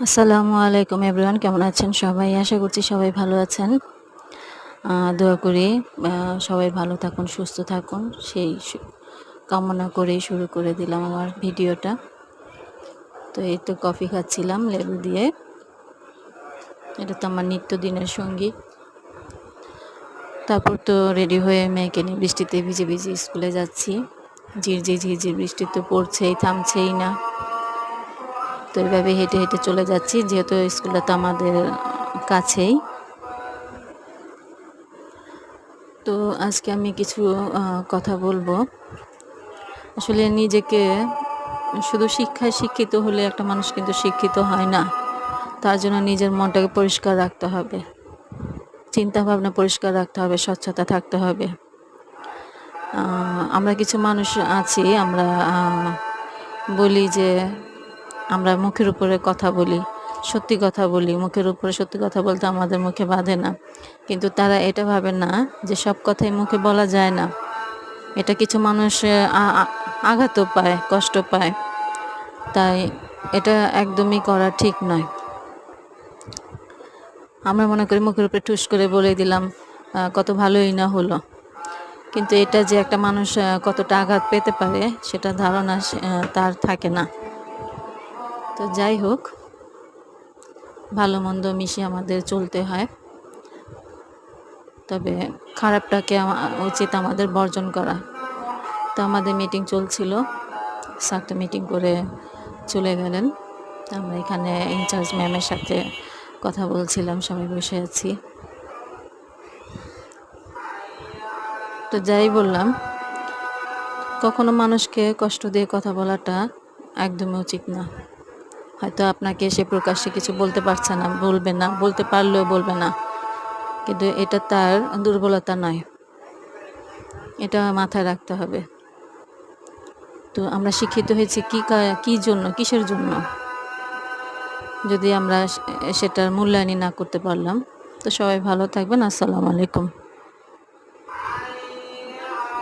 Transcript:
আসসালামু আলাইকুম এভরিওয়ান, কেমন আছেন সবাই? আশা করছি সবাই ভালো আছেন। দোয়া করি সবাই ভালো থাকুন, সুস্থ থাকুন। সেই কামনা করেই শুরু করে দিলাম আমার ভিডিওটা। তো এই তো কফি খাচ্ছিলাম লেবু দিয়ে। এটা তো আমার নিত্যদিনের সঙ্গী। তারপর তো রেডি হয়ে মেয়েকে নিয়ে বৃষ্টিতে ভিজে ভিজে স্কুলে যাচ্ছি। ঝিরঝির ঝিরঝির বৃষ্টি তো পড়ছেই, থামছেই না। তো এইভাবে হেঁটে হেঁটে চলে যাচ্ছি, যেহেতু স্কুলটা তো আমাদের কাছেই। তো আজকে আমি কিছু কথা বলব। আসলে নিজেকে শুধু শিক্ষায় শিক্ষিত হলে একটা মানুষ কিন্তু শিক্ষিত হয় না, তার জন্য নিজের মনটাকে পরিষ্কার রাখতে হবে। চিন্তা ভাবনা পরিষ্কার রাখতে হবে, স্বচ্ছতা থাকতে হবে। আমরা কিছু মানুষ আছি, আমরা বলি যে আমরা মুখের উপরে কথা বলি, সত্যি কথা বলি। মুখের উপরে সত্যি কথা বলতে আমাদের মুখে বাঁধে না। কিন্তু তারা এটা ভাবে না যে সব কথাই মুখে বলা যায় না। এটা কিছু মানুষ আঘাতও পায় কষ্ট পায়। তাই এটা একদমই করা ঠিক নয়। আমরা মনে করি মুখের উপরে ঠুস করে বলে দিলাম কত ভালোই না হলো। কিন্তু এটা যে একটা মানুষ কতটা আঘাত পেতে পারে, সেটা ধারণা তার থাকে না। তো যাই হোক ভালো মন্দ মিশিয়ে আমাদের চলতে হয়। তবে খারাপটাকে উচিত আমাদের বর্জন করা। তো আমাদের মিটিং চলছিল। স্যারটা মিটিং করে চলে গেলেন। আমরা এখানে ইনচার্জ ম্যামের সাথে কথা বলছিলাম, সবাই বসে আছি। তো যাই বললাম, কখনো মানুষকে কষ্ট দিয়ে কথা বলাটা একদমই উচিত না। হয়তো আপনাকে সে প্রকাশ্যে কিছু বলতে পারছে না, বলবে না, বলতে পারলেও বলবে না। কিন্তু এটা তার দুর্বলতা নয়। এটা মাথায় রাখতে হবে। তো আমরা শিক্ষিত হয়েছি কি কা- জন্য, কিসের জন্য? যদি আমরা সেটার মূল্যায়নই না করতে পারলাম, তো সবাই ভালো থাকবেন। আসসালামু আলাইকুম।